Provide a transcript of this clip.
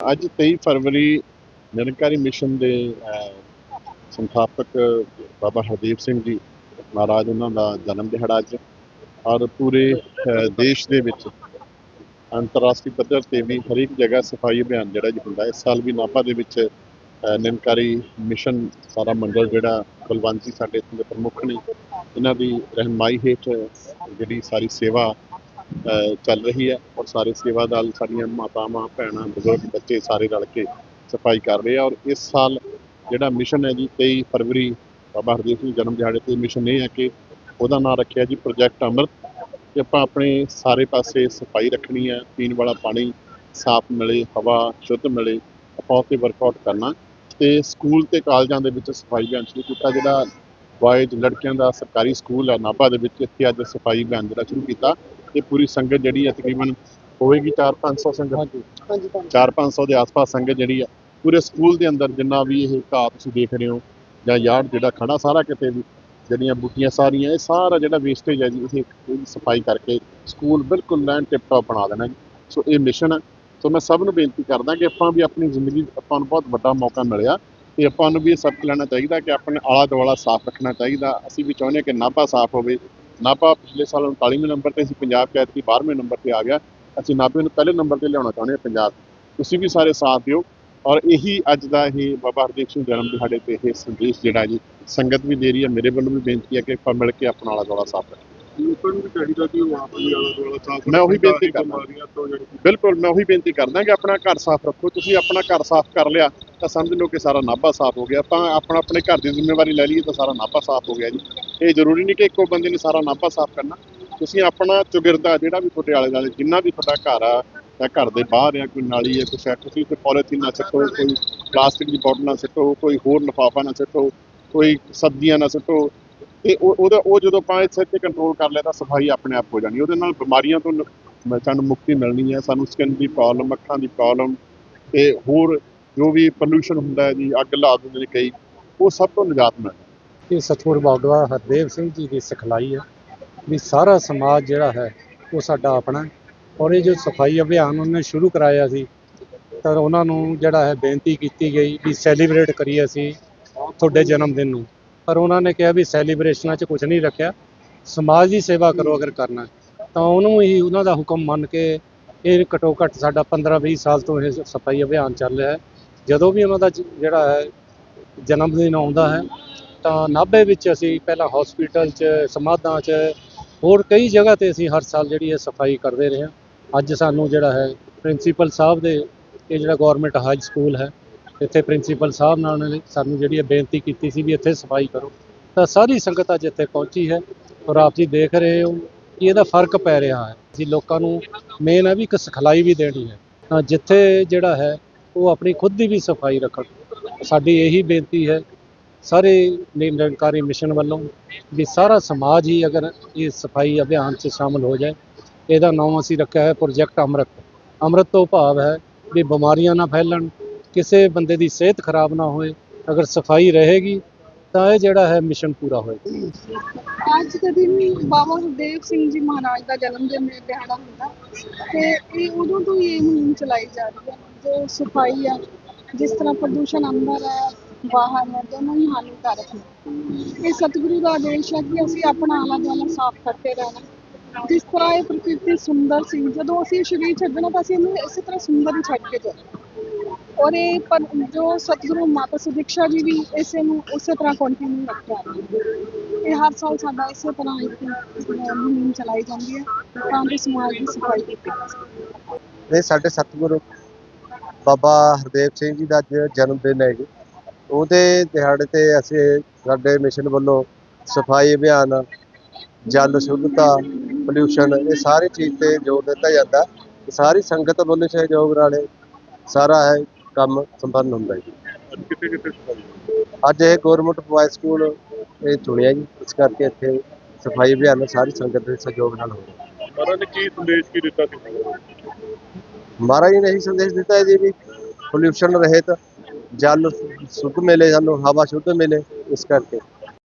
ਅੱਜ 23 ਫਰਵਰੀ ਨਿਰੰਕਾਰੀ ਮਿਸ਼ਨ ਦੇ ਅਹ, ਸੰਸਥਾਪਕ ਬਾਬਾ ਹਰਦੀਪ ਸਿੰਘ ਜੀ ਮਹਾਰਾਜ ਉਹਨਾਂ ਦਾ ਜਨਮ ਦਿਹਾੜਾ ਅੱਜ ਔਰ ਪੂਰੇ ਦੇਸ਼ ਦੇ ਵਿੱਚ ਅੰਤਰਰਾਸ਼ਟਰੀ ਪੱਧਰ ਤੇ ਵੀ ਹਰੇਕ ਜਗ੍ਹਾ ਸਫ਼ਾਈ ਅਭਿਆਨ ਜਿਹੜਾ ਜੀ ਹੁੰਦਾ ਇਸ ਸਾਲ ਵੀ ਨਾਭਾ ਦੇ ਵਿੱਚ ਅਹ, ਨਿਰੰਕਾਰੀ ਮਿਸ਼ਨ ਸਾਰਾ ਮੰਡਲ ਜਿਹੜਾ ਬਲਵੰਤ ਜੀ ਸਾਡੇ ਇੱਥੋਂ ਦੇ ਪ੍ਰਮੁੱਖ ਨੇ ਇਹਨਾਂ ਦੀ ਰਹਿਨਮਾਈ ਹੇਠ ਜਿਹੜੀ ਸਾਰੀ ਸੇਵਾ ਚੱਲ ਰਹੀ ਹੈ ਔਰ ਸਾਰੇ ਸੇਵਾਦਾਰ ਸਾਡੀਆਂ ਮਾਤਾਵਾਂ, ਭੈਣਾਂ, ਬਜ਼ੁਰਗ, ਬੱਚੇ ਸਾਰੇ ਰਲ ਕੇ ਸਫ਼ਾਈ ਕਰ ਰਹੇ ਆ ਔਰ ਇਸ ਸਾਲ ਜਿਹੜਾ ਮਿਸ਼ਨ ਹੈ ਜੀ 23 ਫਰਵਰੀ, ਬਾਬਾ ਹਰਦੀਪ ਸਿੰਘ ਜਨਮ ਦਿਹਾੜੇ ਤੇ ਮਿਸ਼ਨ ਇਹ ਹੈ ਕਿ ਉਹਦਾ ਨਾਮ ਰੱਖਿਆ ਜੀ ਪ੍ਰੋਜੈਕਟ ਅੰਮ੍ਰਿਤ ਕਿ ਆਪਾਂ ਆਪਣੇ ਸਾਰੇ ਪਾਸੇ ਸਫ਼ਾਈ ਰੱਖਣੀ ਹੈ, ਪੀਣ ਵਾਲਾ ਪਾਣੀ ਸਾਫ਼ ਮਿਲੇ, ਹਵਾ ਸ਼ੁੱਧ ਮਿਲੇ, ਆਪਾਂ ਉੱਤੇ ਵਰਕਆਊਟ ਕਰਨਾ ਤੇ ਸਕੂਲ ਤੇ ਕਾਲਜਾਂ ਦੇ ਵਿੱਚ ਸਫ਼ਾਈ ਅਭਿਆਨ ਸ਼ੁਰੂ ਕੀਤਾ ਜਿਹੜਾ ਬॉयਜ਼ ਲੜਕਿਆਂ ਦਾ ਸਰਕਾਰੀ ਸਕੂਲ ਹੈ ਨਾਭਾ ਦੇ ਵਿੱਚ ਇੱਥੇ ਅੱਜ ਸਫ਼ਾਈ ਅਭਿਆਨ ਜਿਹੜਾ ਸ਼ੁਰੂ ਕੀਤਾ ਤੇ ਪੂਰੀ ਸੰਗਤ ਜਿਹੜੀ ਹੈ ਤਕਰੀਬਨ ਹੋਵੇਗੀ 4-500 ਸੰਗਤ। 4-500 ਦੇ ਆਸ-ਪਾਸ ਸੰਗਤ ਜਿਹੜੀ ਆ ਪੂਰੇ ਸਕੂਲ ਦੇ ਅੰਦਰ ਜਿੰਨਾ ਵੀ ਇਹ ਘਾਹ ਤੁਸੀਂ ਦੇਖ ਰਹੇ ਹੋ ਜਾਂ ਯਾਰਡ ਜਿਹੜਾ ਖੜਾ ਸਾਰਾ ਕਿਤੇ ਵੀ ਜਿਹੜੀਆਂ ਬੂਟੀਆਂ ਸਾਰੀਆਂ ਇਹ ਸਾਰਾ ਜਿਹੜਾ ਵੇਸਟੇਜ ਹੈ ਜੀ ਇਹ ਇਹਦੀ ਸਫ਼ਾਈ ਕਰਕੇ ਸਕੂਲ ਬਿਲਕੁਲ ਲੈਂਡ ਟਿਪ ਟਾਪ ਬਣਾ ਦੇਣਾ ਜੀ। ਸੋ ਇਹ ਮਿਸ਼ਨ ਹੈ ਸੋ ਮੈਂ ਸਭ ਨੂੰ ਬੇਨਤੀ ਕਰਦਾ ਕਿ ਆਪਾਂ ਵੀ ਆਪਣੀ ਜ਼ਿੰਦਗੀ ਆਪਾਂ ਨੂੰ ਬਹੁਤ ਵੱਡਾ ਮੌਕਾ ਮਿਲਿਆ। ਤੇ ਆਪਾਂ ਨੂੰ ਵੀ ਇਹ ਸਬਕ ਲੈਣਾ ਚਾਹੀਦਾ ਕਿ ਆਪਣੇ ਆਲਾ ਦੁਆਲਾ ਸਾਫ਼ ਰੱਖਣਾ ਚਾਹੀਦਾ। ਅਸੀਂ ਵੀ ਚਾਹੁੰਦੇ ਹਾਂ ਕਿ ਨਾਭਾ ਸਾਫ਼ ਹੋਵੇ। ਨਾਭਾ ਪਿਛਲੇ ਸਾਲ 39ਵੇਂ ਨੰਬਰ ਤੇ ਸੀ, ਪੰਜਾਬ ਕੈਦ ਦੀ 12ਵੇਂ ਨੰਬਰ ਤੇ ਆ ਗਿਆ। ਅਸੀਂ ਨਾਭੇ ਨੂੰ ਪਹਿਲੇ ਨੰਬਰ ਤੇ ਲਿਆਉਣਾ ਚਾਹੁੰਦੇ ਹਾਂ, ਪੰਜਾਬ। ਤੁਸੀਂ ਵੀ ਸਾਰੇ ਸਾਥ ਦਿਓ। ਔਰ ਇਹੀ ਅੱਜ ਦਾ ਇਹ ਬਾਬਾ ਹਰਦੀਪ ਸਿੰਘ ਜਨਮ ਦਿਹਾੜੇ ਤੇ ਇਹ ਸੰਦੇਸ਼ ਜਿਹੜਾ ਜੀ, ਸੰਗਤ ਵੀ ਦੇ ਰਹੀ ਹੈ। ਮੇਰੇ ਵੱਲੋਂ ਵੀ ਬੇਨਤੀ ਹੈ ਕਿ ਆਪਾਂ ਮਿਲ ਕੇ ਆਪਣਾ ਆਲਾ ਦੁਆਲਾ ਸਾਫ਼ ਰੱਖੀਏ। ਲੋਕਾਂ ਨੂੰ ਵੀ ਚਾਹੀਦਾ ਕਿ ਉਹ ਆਪ ਵੀ ਆਲਾ ਦੁਆਲਾ ਸਾਫ਼ ਮੈਂ ਉਹੀ ਬੇਨਤੀ। ਬਿਮਾਰੀਆਂ ਤੋਂ ਜਿਹੜੀ ਬਿਲਕੁਲ ਮੈਂ ਉਹੀ ਬੇਨਤੀ ਕਰਦਾ ਕਿ ਆਪਣਾ ਘਰ ਸਾਫ਼ ਰੱਖੋ। ਤੁਸੀਂ ਆਪਣਾ ਘਰ ਸਾਫ਼ ਕਰ ਲਿਆ ਤਾਂ ਸਮਝ ਲਓ ਕਿ ਸਾਰਾ ਨਾਭਾ ਸਾਫ਼ ਹੋ ਗਿਆ। ਆਪਾਂ ਆਪਣਾ ਆਪਣੇ ਘਰ ਦੀ ਜ਼ਿੰਮੇਵਾਰੀ ਲੈ ਲਈਏ ਤਾਂ ਸਾਰਾ ਨਾਭਾ ਸਾਫ਼ ਹੋ ਗਿਆ ਜੀ। ਇਹ ਜ਼ਰੂਰੀ ਨਹੀਂ ਕਿ ਇੱਕੋ ਬੰਦੇ ਨੇ ਸਾਰਾ ਨਾਭਾ ਸਾਫ਼ ਕਰਨਾ। ਤੁਸੀਂ ਆਪਣਾ ਚੁਗਿਰਦਾ ਜਿਹੜਾ ਵੀ ਤੁਹਾਡੇ ਆਲੇ ਦੁਆਲੇ ਜਿੰਨਾ ਵੀ ਤੁਹਾਡਾ ਘਰ ਆ ਜਾਂ ਘਰ ਦੇ ਬਾਹਰ ਆ ਕੋਈ ਨਾਲੀ ਹੈ ਕੁਛ ਹੈ ਤੁਸੀਂ ਤੇ ਪੋਲੀਥੀਨ ਨਾ ਸਿੱਟੋ ਕੋਈ ਪਲਾਸਟਿਕ ਦੀ ਬੋਤਲ ਨਾ ਸਿੱਟੋ ਕੋਈ ਹੋਰ ਲਿਫਾਫਾ ਨਾ ਸਿੱਟੋ ਕੋਈ ਸਬਜ਼ੀਆਂ ਨਾ ਸਿੱਟੋ ਤੇ ਉਹਦਾ ਉਹ ਜਦੋਂ ਆਪਾਂ ਇਸ ਤੇ ਕੰਟਰੋਲ ਕਰ ਲਿਆ ਤਾਂ ਸਫ਼ਾਈ ਆਪਣੇ ਆਪ ਹੋ ਜਾਣੀ। ਉਹਦੇ ਨਾਲ ਬਿਮਾਰੀਆਂ ਤੋਂ ਸਾਨੂੰ ਮੁਕਤੀ ਮਿਲਣੀ ਹੈ। ਸਾਨੂੰ ਸਕਿਨ ਦੀ ਪ੍ਰੋਬਲਮ ਅੱਖਾਂ ਦੀ ਪ੍ਰੋਬਲਮ ਤੇ ਹੋਰ ਜੋ ਵੀ ਪੋਲੂਸ਼ਨ ਹੁੰਦਾ ਹੈ ਜੀ, ਅੱਗ ਲਾ ਦਿੰਦੇ ਨੇ ਕਈ, ਉਹ ਸਭ ਤੋਂ ਨਿਜਾਤ ਮਿਲਣੀ ਇਹ ਸਤਿਗੁਰ ਬਾਬਾ ਹਰਦੇਵ ਸਿੰਘ ਜੀ ਦੀ ਸਿਖਲਾਈ ਹੈ ਵੀ ਸਾਰਾ ਸਮਾਜ ਜਿਹੜਾ ਹੈ, ਉਹ ਸਾਡਾ ਆਪਣਾ ਔਰ ਇਹ ਜੋ ਸਫ਼ਾਈ ਅਭਿਆਨ ਉਹਨੇ ਸ਼ੁਰੂ ਕਰਾਇਆ ਸੀ, ਤਾਂ ਉਹਨਾਂ ਨੂੰ ਜਿਹੜਾ ਹੈ ਬੇਨਤੀ ਕੀਤੀ ਗਈ ਵੀ ਸੈਲੀਬ੍ਰੇਟ ਕਰੀਏ ਅਸੀਂ ਤੁਹਾਡੇ ਜਨਮ ਦਿਨ ਨੂੰ। ਪਰ ਉਹਨਾਂ ਨੇ ਕਿਹਾ ਵੀ ਸੈਲੀਬ੍ਰੇਸ਼ਨਾਂ 'ਚ ਕੁਝ ਨਹੀਂ ਰੱਖਿਆ। ਸਮਾਜ ਦੀ ਸੇਵਾ ਕਰੋ ਅਗਰ ਕਰਨਾ ਤਾਂ ਉਹਨੂੰ ਹੀ ਉਹਨਾਂ ਦਾ ਹੁਕਮ ਮੰਨ ਕੇ ਇਹ ਘੱਟੋ ਘੱਟ ਸਾਡਾ 15-20 ਸਾਲ ਤੋਂ ਇਹ ਸਫ਼ਾਈ ਅਭਿਆਨ ਚੱਲ ਰਿਹਾ ਹੈ। ਜਦੋਂ ਵੀ ਉਹਨਾਂ ਦਾ ਜਿਹੜਾ ਹੈ, ਜਨਮ ਦਿਨ ਆਉਂਦਾ ਹੈ, ਤਾਂ ਨਾਭੇ ਵਿੱਚ ਅਸੀਂ ਪਹਿਲਾਂ ਹਸਪੀਟਲ 'ਚ, ਸਮਾਧਾਂ 'ਚ, ਹੋਰ ਕਈ ਜਗ੍ਹਾ ਤੇ ਅਸੀਂ ਹਰ ਸਾਲ ਜਿਹੜੀ ਹੈ ਸਫ਼ਾਈ ਕਰਦੇ ਰਹੇ ਹਾਂ। ਅੱਜ ਸਾਨੂੰ ਜਿਹੜਾ ਹੈ ਪ੍ਰਿੰਸੀਪਲ ਸਾਹਿਬ ਦੇ ਇਹ ਜਿਹੜਾ ਗਵਰਨਮੈਂਟ ਹਾਈ ਸਕੂਲ ਹੈ ਇੱਥੇ ਪ੍ਰਿੰਸੀਪਲ ਸਾਹਿਬ ਨਾਲ ਸਾਨੂੰ ਜਿਹੜੀ ਹੈ ਬੇਨਤੀ ਕੀਤੀ ਸੀ ਵੀ ਇੱਥੇ ਸਫ਼ਾਈ ਕਰੋ, ਤਾਂ ਸਾਰੀ ਸੰਗਤ ਅੱਜ ਇੱਥੇ ਪਹੁੰਚੀ ਹੈ ਔਰ ਆਪ ਜੀ ਦੇਖ ਰਹੇ ਹੋ ਕਿ ਇਹਦਾ ਫ਼ਰਕ ਪੈ ਰਿਹਾ ਹੈ। ਅਸੀਂ ਲੋਕਾਂ ਨੂੰ ਮੇਨ ਹੈ ਵੀ ਇੱਕ ਸਿਖਲਾਈ ਵੀ ਦੇਣੀ ਹੈ। ਤਾਂ ਜਿੱਥੇ ਜਿਹੜਾ ਹੈ, ਉਹ ਆਪਣੀ ਖੁਦ ਦੀ ਵੀ ਸਫ਼ਾਈ ਰੱਖਣ। ਸਾਡੀ ਇਹੀ ਬੇਨਤੀ ਹੈ, ਸਾਰੇ ਨਿਰੰਕਾਰੀ ਮਿਸ਼ਨ ਵੱਲੋਂ ਵੀ ਸਾਰਾ ਸਮਾਜ ਹੀ ਅਗਰ ਇਹ ਸਫ਼ਾਈ ਅਭਿਆਨ 'ਚ ਸ਼ਾਮਲ ਹੋ ਜਾਏ, ਇਹਦਾ ਨਾਮ ਅਸੀਂ ਰੱਖਿਆ ਹੈ ਪ੍ਰੋਜੈਕਟ ਅੰਮ੍ਰਿਤ। ਅੰਮ੍ਰਿਤ ਤੋਂ ਭਾਵ ਹੈ ਵੀ ਬਿਮਾਰੀਆਂ ਨਾ ਫੈਲਣ ਕਿਸੇ ਬੰਦੇ ਦੀ ਸਿਹਤ ਖਰਾਬ ਨਾ ਹੋਏ, ਅਗਰ ਸਫ਼ਾਈ ਰਹੇਗੀ, ਤਾਂ ਇਹ ਜਿਹੜਾ ਹੈ ਮਿਸ਼ਨ ਪੂਰਾ ਹੋਏਗਾ। ਅੱਜ ਦੇ ਦਿਨ ਬਾਬਾ ਹਰਦੇਵ ਸਿੰਘ ਜੀ ਮਹਾਰਾਜ ਦਾ ਜਨਮ ਦਿਨ ਦਿਹਾੜਾ ਹੁੰਦਾ। ਤੇ ਇਹ ਉਦੋਂ ਤੋਂ ਹੀ ਇਹ ਮੁਹਿੰਮ ਚਲਾਈ ਜਾ ਰਹੀ ਹੈ। ਜੋ ਸਫ਼ਾਈ ਆ, ਜਿਸ ਤਰ੍ਹਾਂ ਪ੍ਰਦੂਸ਼ਣ ਅੰਦਰ ਹੈ ਬਾਹਰ ਹੈ ਦੋਨੋਂ ਹੀ ਹਾਨੀਕਾਰਕ ਨੇ। ਇਹ ਸਤਿਗੁਰੂ ਦਾ ਆਦੇਸ਼ ਹੈ ਕਿ ਅਸੀਂ ਆਪਣਾ ਆਲਾ ਦੁਆਲਾ ਸਾਫ਼ ਕਰਦੇ ਰਹਿਣਾ। ਜਿਸ ਤਰ੍ਹਾਂ ਇਹ ਪ੍ਰਕਿਰਤੀ ਸੁੰਦਰ ਸੀ। ਜਦੋਂ ਅਸੀਂ ਇਹ ਸਰੀਰ ਛੱਡਣਾ ਤਾਂ ਅਸੀਂ ਇਹਨੂੰ ਇਸੇ ਤਰ੍ਹਾਂ ਸੁੰਦਰ ਹੀ ਛੱਡ ਕੇ ਜਾਣਾ। ਔਰ ਇਹ ਪਰ ਜੋ ਸਤਿਗੁਰੂ ਮਾਤਾ ਸੁਦੀਕਸ਼ਾ ਜੀ ਵੀ ਇਸੇ ਨੂੰ ਉਸੇ ਤਰ੍ਹਾਂ ਕੰਟੀਨਿਊ ਰੱਖਿਆ ਇਹ ਹਰ ਸਾਲ ਸਾਡਾ ਇਸੇ ਤਰ੍ਹਾਂ ਇੱਕ ਮੁਹਿੰਮ ਚਲਾਈ ਜਾਂਦੀ ਹੈ, ਤਾਂ ਕਿ ਸਮਾਜ ਦੀ ਸਫ਼ਾਈ ਕੀਤੀ ਜਾ ਸਕੇ। ਇਹ ਸਾਡੇ ਸਤਿਗੁਰੂ ਬਾਬਾ ਹਰਦੇਵ ਸਿੰਘ ਜੀ ਦਾ ਜਨਮ ਦਿਨ ਹੈ ਜੀ। ਉਹਦੇ ਦਿਹਾੜੇ ਤੇ ਅਸੀਂ ਸਾਡੇ ਮਿਸ਼ਨ ਵੱਲੋਂ ਸਫ਼ਾਈ ਅਭਿਆਨ, ਜਲ ਸ਼ੁੱਧਤਾ ਪੋਲਿਊਸ਼ਨ ਇਹ ਸਾਰੀ ਚੀਜ਼ ਤੇ ਜ਼ੋਰ ਦਿੱਤਾ ਜਾਂਦਾ। ਸਾਰੀ ਸੰਗਤ ਵੱਲੋਂ ਸਹਿਯੋਗ ਨਾਲੇ ਸਾਰਾ ਹੈ। ਕੰਮ ਸੰਪੰਨ ਹੁੰਦਾ ਜੀ। ਅੱਜ ਕਿਤੇ ਕਿਤੇ ਸਫ਼ਾਈ ਅੱਜ ਇਹ ਗਵਰਨਮੈਂਟ ਬॉयਜ਼ ਸਕੂਲ ਇਹ ਚੁਣਿਆ ਜੀ। ਇਸ ਕਰਕੇ ਇੱਥੇ ਸਫ਼ਾਈ ਅਭਿਆਨ ਸਾਰੀ ਸੰਗਤ ਦੇ ਸਹਿਯੋਗ ਨਾਲ ਹੋ ਰਿਹਾ। ਮਹਾਰਾਜ ਨੇ ਕੀ ਸੰਦੇਸ਼ ਕੀ ਦਿੱਤਾ ਸੀ? ਮਹਾਰਾਜ ਨੇ ਇਹੀ ਸੰਦੇਸ਼ ਦਿੱਤਾ ਹੈ ਜੀ ਵੀ ਪੋਲਿਊਸ਼ਨ ਰਹਿਤ ਜਲ ਸ਼ੁੱਧ ਮਿਲੇ ਸਾਨੂੰ ਹਵਾ ਸ਼ੁੱਧ ਮਿਲੇ ਇਸ ਕਰਕੇ।